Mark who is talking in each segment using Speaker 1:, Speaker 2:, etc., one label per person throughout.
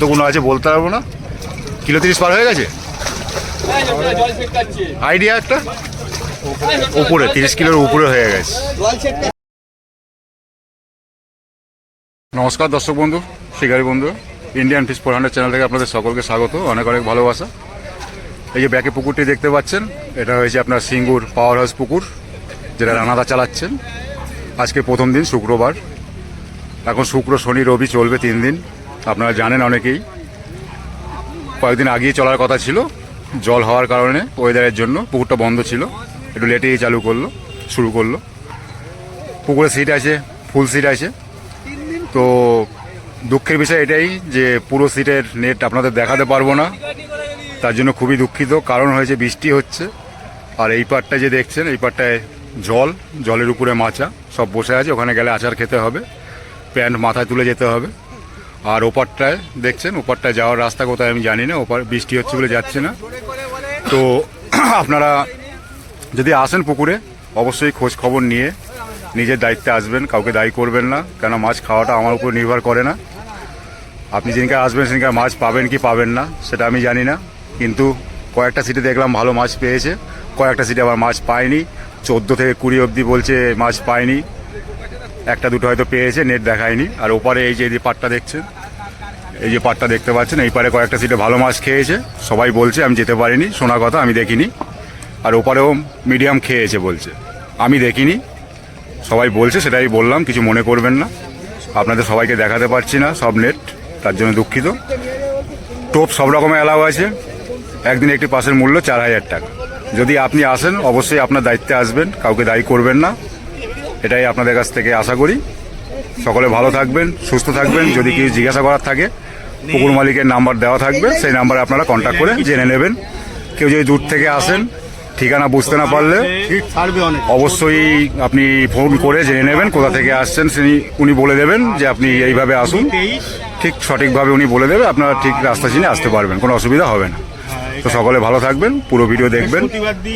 Speaker 1: কতগুলো আছে বলতে পারব না? কিলো তিরিশ পার হয়ে গেছে? আইডিয়া একটা? উপরে, তিরিশ কিলোর উপরে হয়ে গেছে। নমস্কার দর্শক বন্ধু, শিকারী বন্ধু Indian fish four hundred channel থেকে আপনাদের সকলকে স্বাগত, অনেক অনেক ভালোবাসা। এই যে ব্যাকে পুকুরটি দেখতে পাচ্ছেন, এটা হয়েছে আপনার সিঙ্গুর পাওয়ার হাউস পুকুর, যেটা রানাদা চালাচ্ছেন। আজকে প্রথম দিন, শুক্রবার। এখন শুক্র, শনি, রবি চলবে তিন দিন। আপনারা জানেন অনেকেই। কয়েকদিন আগেই চলার কথা ছিল, জল হওয়ার কারণে ওয়েদারের জন্য পুকুরটা বন্ধ ছিল। একটু লেটেই চালু করল, শুরু করল। পুকুরে সিট আছে, ফুল সিট আছে। তো দুঃখের বিষয় এটাই যে পুরো সিটের নেট আপনাদের দেখাতে পারব না। তার জন্য খুবই দুঃখিত। কারণ হয়েছে বৃষ্টি হচ্ছে। আর এই পারটা যে দেখছেন, এই পারটায় জল, জলের উপরে মাচা, সব বসে আছে। ওখানে গেলে আচার খেতে হবে। প্যান্ট মাথায় তুলে যেতে হবে। আর ওপারটায় দেখছেন, ওপারটায় যাওয়ার রাস্তা কোথায় আমি জানি না, ওপার বৃষ্টি হচ্ছে বলে যাচ্ছে না। তো আপনারা যদি আসেন পুকুরে, অবশ্যই খোঁজ খবর নিয়ে নিজের দায়িত্বে আসবেন, কাউকে দায়ী করবেন না কেন মাছ খাওয়াটা আমার উপর নির্ভর করে না। আপনি যেদিনকে আসবেন, সেদিনকে মাছ পাবেন কি পাবেন না, সেটা আমি জানি না। কিন্তু কয়েকটা সিটে দেখলাম ভালো মাছ পেয়েছে, কয়েকটা সিটে আবার মাছ পায়নি। চোদ্দ থেকে কুড়ি অবধি বলছে মাছ পায়নি। একটা দুটো হয়তো পেয়েছে, নেট দেখায়নি। আর ওপারে এই যে পাটটা দেখছেন এই যে পাটটা দেখতে পাচ্ছেন, এই পারে কয়েকটা সিটে ভালো মাছ খেয়েছে। সবাই বলছে, আমি যেতে পারিনি, শোনা কথা, আমি দেখিনি। আর ওপারেও মিডিয়াম খেয়েছে বলছে, আমি দেখিনি। সবাই বলছে, সেটাই বললাম, কিছু মনে করবেন না। আপনাদের সবাইকে দেখাতে পারছি না, সব নেট, তার জন্য দুঃখিত। টোপ সব রকমের অ্যালাউ আছে, একদিন একটি পাশের মূল্য চার হাজার টাকা। যদি আপনি আসেন, অবশ্যই আপনার দায়িত্বে আসবেন, কাউকে দায়ী করবেন না। এটাই আপনাদের কাছ থেকে আশা করি। সকলে ভালো থাকবেন, সুস্থ থাকবেন, যদি কিছু জিজ্ঞাসা করার থাকে পুকুর মালিকের নাম্বার দেওয়া থাকবে সেই নাম্বারে আপনারা কন্ট্যাক্ট করে জেনে নেবেন। কেউ যদি দূর থেকে আসেন ঠিকানা বুঝতে না পারলে অবশ্যই আপনি ফোন করে জেনে নেবেন কোথা থেকে আসছেন তিনি উনি বলে দেবেন যে আপনি এইভাবে আসুন। ঠিক সঠিকভাবে উনি বলে দেবে আপনারা ঠিক রাস্তা চিনে আসতে পারবেন কোনো অসুবিধা হবে না। তো সকলে ভালো থাকবেন পুরো ভিডিও দেখবেন।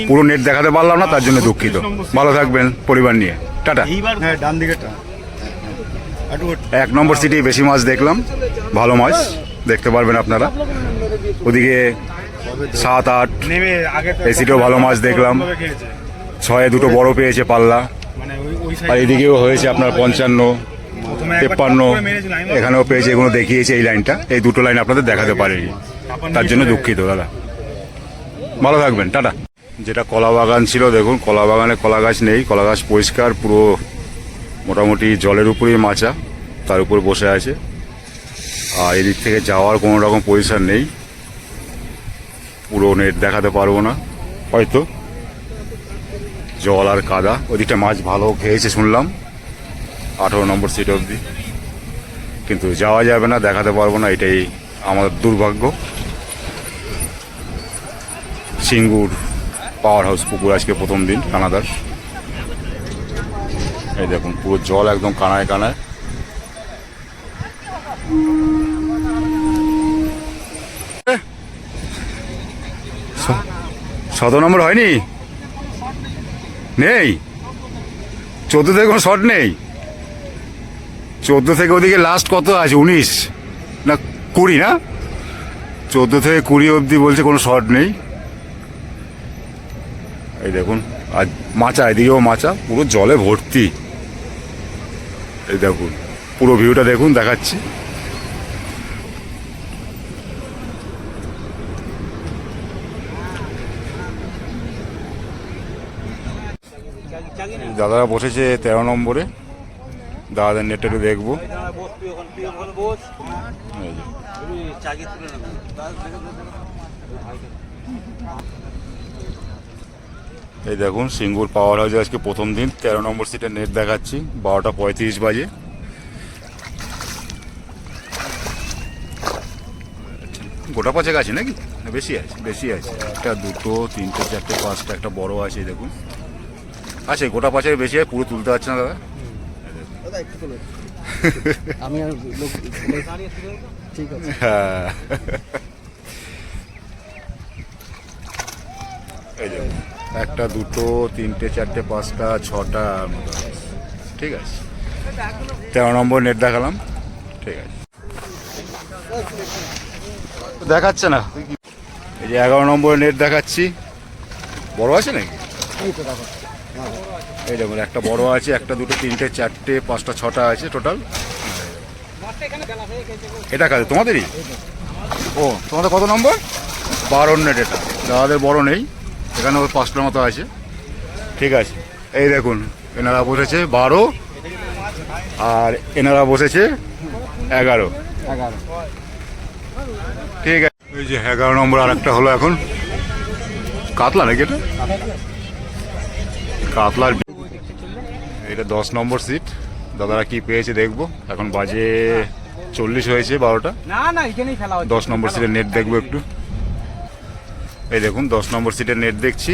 Speaker 1: পুরো নেট দেখাতে পারলাম না তার জন্য দুঃখিত। ভালো থাকবেন পরিবার নিয়ে। টাটা।
Speaker 2: হ্যাঁ
Speaker 1: এক নম্বর সিটি বেশি মাছ দেখলাম ভালো মাছ। দেখতে পারবেন আপনারা। ওদিকে সাত আট
Speaker 2: নেমে আগে
Speaker 1: এই সিটেও ভালো মাছ দেখলাম। ছয়ে দুটো বড় পেয়েছে পাল্লা।
Speaker 2: মানে
Speaker 1: আর এদিকেও হয়েছে আপনার পঞ্চান্ন তেপ্পান্ন। এখানেও পেয়েছে এগুলো দেখিয়েছে এই লাইনটা। এই দুটো লাইন আপনাদের দেখাতে পারেনি। তার জন্য দুঃখিত দাদা। ভালো থাকবেন টাটা। যেটা কলা বাগান ছিল দেখুন কলা বাগানে কলা গাছ নেই কলা গাছ পরিষ্কার পুরো মোটামুটি জলের উপরেই মাচা তার উপর বসে আছে। আর এদিক থেকে যাওয়ার কোনো রকম পজিশন নেই। পুরো নেট দেখাতে পারব না। হয়তো। জল আর কাদা, ওদিকটা মাছ ভালো খেয়েছে শুনলাম। আঠারো নম্বর সিট অবধি। কিন্তু যাওয়া যাবে না, দেখাতে পারব না, এটাই আমাদের দুর্ভাগ্য। সিঙ্গুর পাওয়ার হাউস পুকুর আজকে প্রথম দিন, কানাদার। এই দেখুন, পুরো জল একদম কানায় কানায়। শত নম্বর হয়নি? নেই? চোদ্দ থেকে কোনো শট নেই? চোদ্দ থেকে ওদিকে লাস্ট কত আছে? উনিশ? না, কুড়ি না? চোদ্দ থেকে কুড়ি অবধি বলছে কোনো শট নেই। এই দেখুন আর মাচা, এদিকেও মাচা, পুরো জলে ভর্তি। এই দেখুন, পুরো ভিউটা দেখুন, দেখাচ্ছি। দাদারা বসেছে তেরো নম্বরে। দাদাদের নেটটা একটু দেখব। এই দেখুন, সিঙ্গুর পাওয়ার হাউসে আজকে প্রথম দিন। তেরো নম্বর সিটে নেট দেখাচ্ছি। বারোটা পঁয়ত্রিশ বাজে। গোটা পাঁচেক আছে নাকি? বেশি আছে বেশি আছে। একটা দুটো, তিনটে, চারটে, পাঁচটা, একটা বড় আছে দেখুন। আছে গোটা পাঁচেক বেশি পুরো তুলতে পারছে না দাদা।
Speaker 3: আমি আর লোক ঠিক আছে।
Speaker 1: হ্যাঁ। এই একটা দুটো তিনটে চারটে পাঁচটা ছটা ঠিক আছে। তেরো নম্বর নেট দেখালাম ঠিক আছে। দেখাচ্ছে না। এই যে এগারো নম্বরের নেট দেখাচ্ছি। বড় আছে নাকি?
Speaker 3: এই
Speaker 1: দেখুন, একটা বড় আছে, একটা দুটো, তিনটে, চারটে, পাঁচটা, ছটা আছে টোটাল এটা কাজ তোমাদেরই? ও, তোমাদের কত নম্বর? বারো নেট এটা। দাদাদের বড় নেই, এখানে ওর পাঁচটার মতো আছে। ঠিক আছে, এই দেখুন, এনারা বসেছে বারো, আর এনারা বসেছে এগারো। ঠিক আছে, এই যে এগারো নম্বর আর একটা হলো এখন। কাতলা নাকি এটা? কাতলার এটা দশ নম্বর সিট দাদারা কি পেয়েছে দেখব। এখন বাজে চল্লিশ হয়েছে বারোটা। দশ নম্বর সিটের নেট দেখব একটু। এই দেখুন দশ নম্বর সিটের নেট দেখছি।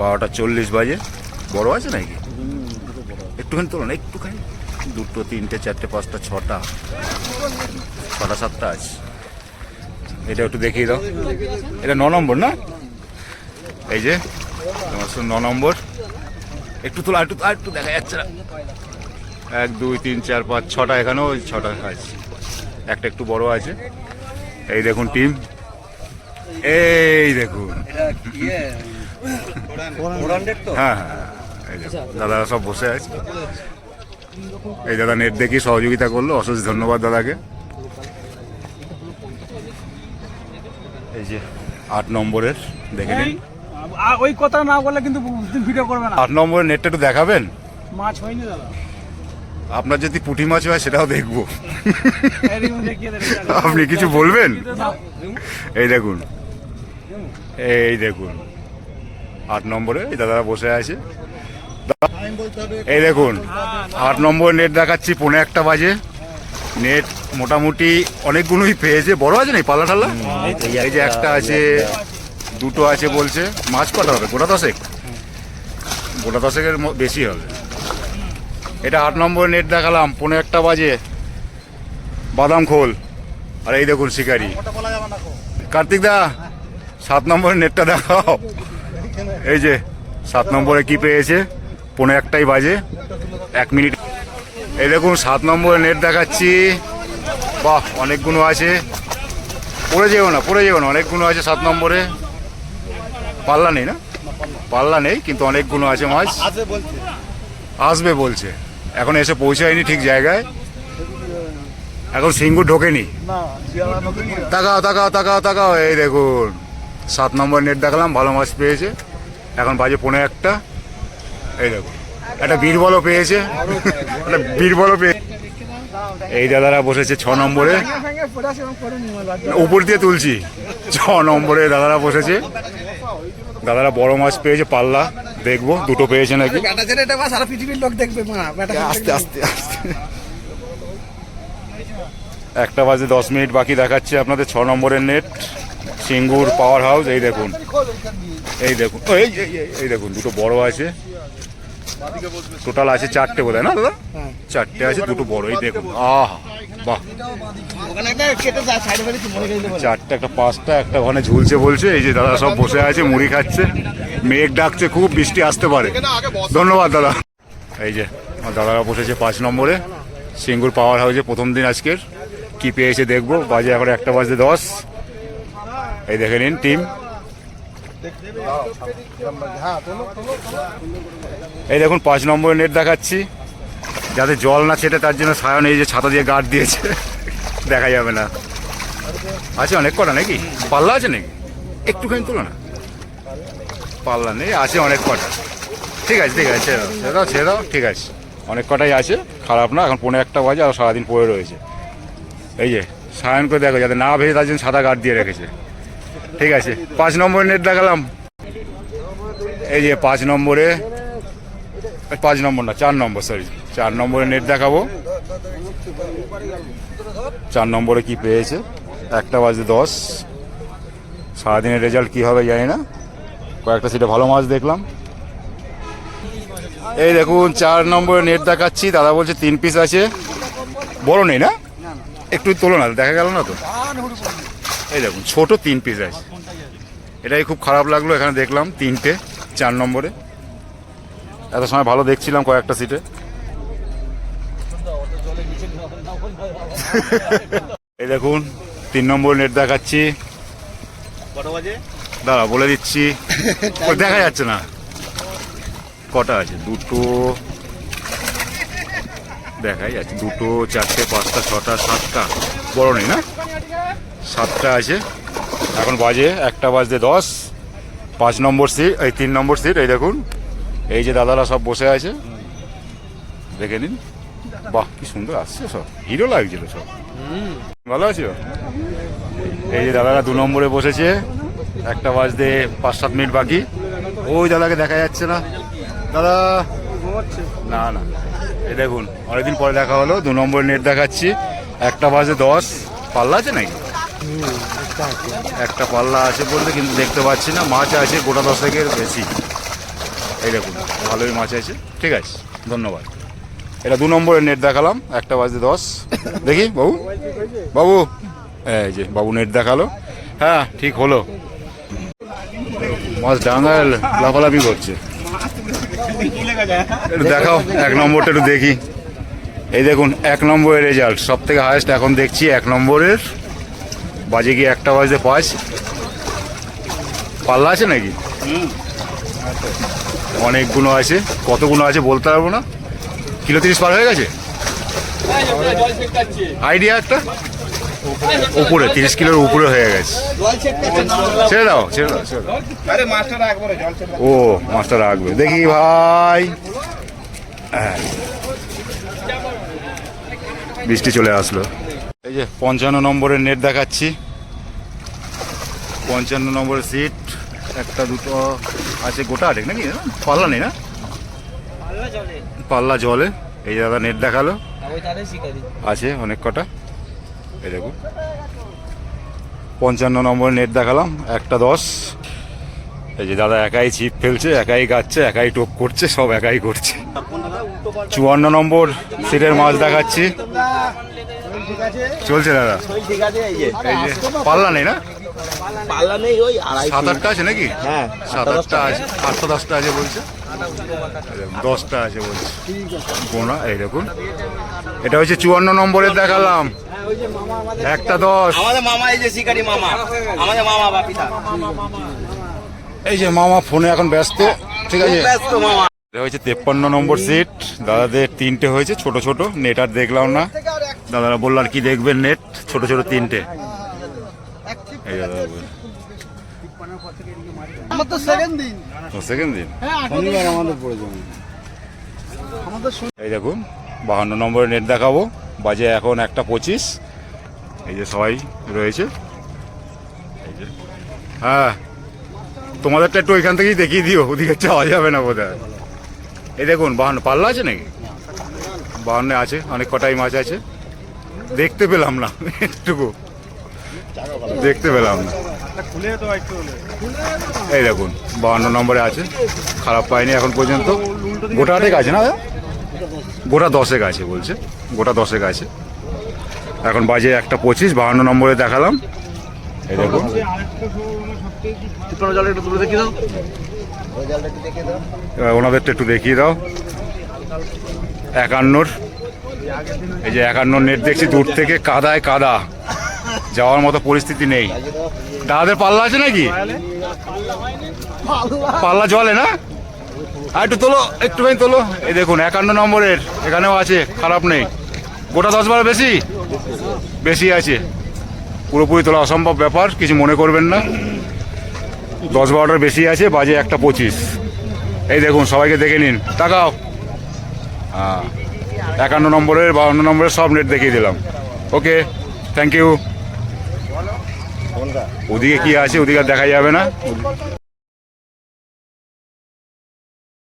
Speaker 1: বারোটা চল্লিশ বাজে। বড় আছে নাকি? একটুখানি তোলো না একটুখানি। দুটো তিনটে চারটে পাঁচটা ছটা ছটা সাতটা আছে। এটা একটু দেখিয়ে দাও। এটা ন নম্বর না? এই যে তোমার ন নম্বর। একটু তোলা, একটু একটু দেখা যাচ্ছে না। এক, দুই, তিন, চার, পাঁচ, ছটা এখানেও ওই ছটা আছে। একটা একটু বড় আছে। এই দেখুন টিম। এই দেখুন। হ্যাঁ হ্যাঁ এই দাদারা সব বসে আছে। এই দাদা নেট দেখি সহযোগিতা করল। অশেষ ধন্যবাদ দাদাকে। এই যে আট নম্বরের, দেখে নিন।
Speaker 3: ওই কথা না বললে কিন্তু ভিডিও করবে না।
Speaker 1: আট নম্বরের নেটটা একটু দেখাবেন?
Speaker 3: মাছ হয়নি দাদা।
Speaker 1: আপনার যদি পুঁটি মাছ হয় সেটাও দেখব। আপনি কিছু বলবেন? এই দেখুন। এই দেখুন। আট নম্বরে এই দাদারা বসে আছে। এই দেখুন আট নম্বর নেট দেখাচ্ছি পৌনে একটা বাজে। নেট মোটামুটি অনেকগুলোই পেয়েছে। বড় আছে নাকি? পাল্লা ঠাল্লা? এই যে একটা আছে। দুটো আছে বলছে, মাছ কটা হবে? গোটা দশেক? গোটা দশেকের বেশি হবে। এটা আট নম্বর নেট দেখালাম পনেরো একটা বাজে। বাদাম খোল। আর এই দেখুন শিকারি। কার্তিক দা, সাত নম্বরের নেটটা দেখাও। এই যে, সাত নম্বরে কি পেয়েছে? পনেরো একটাই বাজে। এক মিনিট। এই দেখুন, সাত নম্বরের নেট দেখাচ্ছি। বাহ, অনেকগুলো আছে। পড়ে যেও না, পড়ে যেও না। অনেকগুলো আছে সাত নম্বরে। পাল্লা নেই না? পাল্লা নেই কিন্তু অনেকগুলো আছে মাছ। আসবে বলছে। এখন এসে পৌঁছায়নি ঠিক জায়গায়। এখন সিঙ্গুর ঢোকেনি। তাকাও তাকাও তাকাও তাকাও। এই দেখুন সাত নম্বর নেট দেখালাম ভালো মাছ পেয়েছে। এখন বাজে পনেরো একটা। এই দেখুন একটা বীরবলও পেয়েছে। একটা বীরবলও পেয়ে এই দাদারা বসেছে ছ নম্বরে। উপর দিয়ে তুলছি। ছ নম্বরে দাদারা বসেছে। দাদারা বড় মাছ পেয়েছে পাল্লা দেখব দুটো পেয়েছে নাকি।
Speaker 3: ব্যাটা ছেড়ে এটা সারা পৃথিবীর লোক দেখবে
Speaker 1: আস্তে আস্তে আস্তে। একটা বাজে দশ মিনিট বাকি দেখাচ্ছে আপনাদের ছ নম্বরের নেট সিঙ্গুর পাওয়ার হাউস এই দেখুন। এই দেখুন এই দেখুন দুটো বড় আছে। টোটাল আছে চারটে বোধ না দাদা? চারটে আছে দুটো বড় এই দেখুন। আহ বাহ। চারটে একটা পাঁচটা একটা ওখানে ঝুলছে বলছে এই যে দাদা সব বসে আছে মুড়ি খাচ্ছে। মেঘ ডাকছে খুব বৃষ্টি আসতে পারে। ধন্যবাদ দাদা। এই যে আমার দাদারা বসেছে পাঁচ নম্বরে। সিঙ্গুর পাওয়ার হাউসে প্রথম দিন আজকের। কি পেয়েছে দেখব। বাজে এখন একটা বাজে দশ। এই দেখে নিন টিম। এই দেখুন, পাঁচ নম্বরের নেট দেখাচ্ছি। যাতে জল না ছেটে, তার জন্য সায়ন এই যে ছাতা দিয়ে গার্ড দিয়েছে। দেখা যাবে না। আছে অনেক কটা নাকি? পাল্লা আছে নাকি? একটুখানি তুলো না। পাল্লা নেই, আছে অনেক কটা। ঠিক আছে ঠিক আছে, ছেড়ে দাও ছেড়ে দাও দাও, ঠিক আছে। অনেক কটাই আছে, খারাপ না, এখন পনেরো একটা বাজে, আর সারাদিন পড়ে রয়েছে। এই যে, সায়ন করে দেখো, যাতে না ভেজে তার জন্য সাদা গার্ড দিয়ে রেখেছে। ঠিক আছে, পাঁচ নম্বরের নেট দেখালাম। এই যে, পাঁচ নম্বরে পাঁচ নম্বর না, চার নম্বর সরি চার নম্বরে নেট দেখাবো। চার নম্বরে কি পেয়েছে? একটা বাজে দশ। সারাদিনের রেজাল্ট কি হবে জানি না। কয়েকটা সিটে ভালো মাছ দেখলাম। এই দেখুন, চার নম্বরে নেট দেখাচ্ছি। দাদা বলছে তিন পিস আছে। বড় নেই না? একটু তোলো না দেখা গেল না তো? এই দেখুন, ছোট তিন পিস আছে। এটাই খুব খারাপ লাগল, এখানে দেখলাম তিনটে, চার নম্বরে। এত সময় ভালো দেখছিলাম কয়েকটা সিটে এই দেখুন তিন নম্বর নেট দেখাচ্ছি। দাঁড়া বলে দিচ্ছি। দেখা যাচ্ছে না। কটা আছে? দুটো। দেখাই যাচ্ছে। দুটো চারটে পাঁচটা ছটা সাতটা। বড় নেই না? সাতটা আছে। এখন বাজে একটা বাজতে দশ। পাঁচ নম্বর সিট এই তিন নম্বর সিট এই দেখুন। এই যে দাদারা সব বসে আছে, দেখে নিন। বাহ, কি সুন্দর আসছে সব। হিরো লাগছিল সব। ভালো আছো? এই যে দাদারা দু নম্বরে বসেছে, একটা বাজতে পাঁচ সাত মিনিট বাকি। ওই দাদাকে দেখা যাচ্ছে না। দাদা, না না। এই দেখুন, অনেকদিন পরে দেখা হলো, দু নম্বর নেট দেখাচ্ছি। একটা বাজে দশ। পাল্লা আছে নাকি? একটা পাল্লা আছে বলতে, কিন্তু দেখতে পাচ্ছি না। মাছ আছে গোটা দশেকের বেশি। এই দেখুন ভালোই মাছ আছে। ঠিক আছে, ধন্যবাদ। এটা দু নম্বরের নেট দেখালাম, একটা বাজে দশ। দেখি, বাবু? বাবু? এই যে, বাবু নেট দেখাল। হ্যাঁ ঠিক হলো। মাছ ডাঙাল লাফালাফি করছে। একটু দেখাও, এক নম্বরটা একটু দেখি। এই দেখুন, এক নম্বরের রেজাল্ট সব থেকে হায়েস্ট এখন দেখছি এক নম্বরের। বাজে গিয়ে একটা বাজে পাঁচ? পাল্লা আছে নাকি? অনেকগুলো আছে কতগুলো আছে বলতে পারব না? কিলো তিরিশ পার হয়ে গেছে? আইডিয়া একটা? উপরে তিরিশ কিলোর উপরে হয়ে গেছে। ছেড়ে দাও ছেড়ে দাও ছেড়ে দাও।
Speaker 2: মাস্টার
Speaker 1: ও মাছটা রাখবে। দেখি ভাই। হ্যাঁ। বৃষ্টি চলে আসলো। এই যে পঞ্চান্ন নম্বরের নেট দেখাচ্ছি। পঞ্চান্ন নম্বরের সিট একটা দুটো আছে গোটা আটেক নাকি? পাল্লা নেই না? পাল্লা জলে। এই যে দাদা নেট দেখাল। আছে অনেক কটা। এই দেখুন পঞ্চান্ন নম্বর নেট দেখালাম একটা দশ। এই যে দাদা একাই ছিপ ফেলছে একাই গাচ্ছে একাই টোপ করছে সব একাই করছে। চুয়ান্ন নম্বর সিটের মাছ দেখাচ্ছি। চলছে দাদা।
Speaker 3: ঠিক আছে এই যে।
Speaker 1: এই যে পাল্লা নেই না?
Speaker 3: পাল্লা নেই ওই আড়াই
Speaker 1: সাত আটটা আছে নাকি?
Speaker 3: হ্যাঁ
Speaker 1: সাত আটটা আছে আটটা দশটা আছে বলছে। দশটা আছে বলছে। কোনা এই দেখুন। এটা হচ্ছে চুয়ান্ন নম্বরের দেখালাম। একটা দশ।
Speaker 3: আমাদের মামা এই যে শিকারি মামা আমাদের মামা বাপিদা
Speaker 1: এই যে মামা ফোনে এখন ব্যস্ত ঠিক আছে?
Speaker 3: ব্যস্ত মামা।
Speaker 1: এটা হয়েছে তেপ্পান্ন নম্বর সিট। দাদাদের তিনটে হয়েছে ছোট ছোট নেট আর দেখলাম না। দাদারা বলল আর কি দেখবেন নেট ছোট ছোট তিনটে। এই দাদা
Speaker 3: আমার তো সেকেন্ড দিন।
Speaker 1: সেকেন্ড দিন?
Speaker 2: শনিবার আমাদের প্রয়োজন
Speaker 1: এই দেখুন বাহান্ন নম্বরের নেট দেখাবো। বাজে এখন একটা পঁচিশ। এই যে সবাই রয়েছে। এই যে। হ্যাঁ তোমাদেরটা একটু ওইখান থেকেই দেখিয়ে দিও ওদিকে চাওয়া যাবে না বোধ হয় এই দেখুন বাহান্ন পাল্লা আছে নাকি? বাহান্নে আছে অনেক কটাই মাছ আছে। দেখতে পেলাম না একটুকু। দেখতে পেলাম। না এই দেখুন বাহান্ন নম্বরে আছে, খারাপ পাইনি এখন পর্যন্ত। গোটা আটেক আছে না? গোটা দশেক আছে বলছে, গোটা দশেক আছে। এখন বাজে একটা পঁচিশ বাহান্ন নম্বরে দেখালাম। এই দেখুন। এবার ওনাদেরটা একটু দেখিয়ে দাও। একান্নর, এই যে একান্নর নেট দেখছি দূর থেকে, কাদায় কাদা। যাওয়ার মতো পরিস্থিতি নেই। দাদাদের পাল্লা আছে নাকি? পাল্লা জলে না? আর একটু তোলো, একটুখানি তোলো। এই দেখুন, একান্ন নম্বরের, এখানেও আছে, খারাপ নেই। গোটা দশ বারো বেশি? বেশি আছে। পুরোপুরি তোলা অসম্ভব ব্যাপার, কিছু মনে করবেন না। দশ বারোটার বেশি আছে, বাজে একটা পঁচিশ। এই দেখুন, সবাইকে দেখে নিন। তাকাও। হ্যাঁ একান্ন নম্বরের, বাউন্ন নম্বরের সব নেট দেখিয়ে দিলাম। ওকে থ্যাংক ইউ ওদিকে কি আছে? ওদিকে দেখা যাবে না?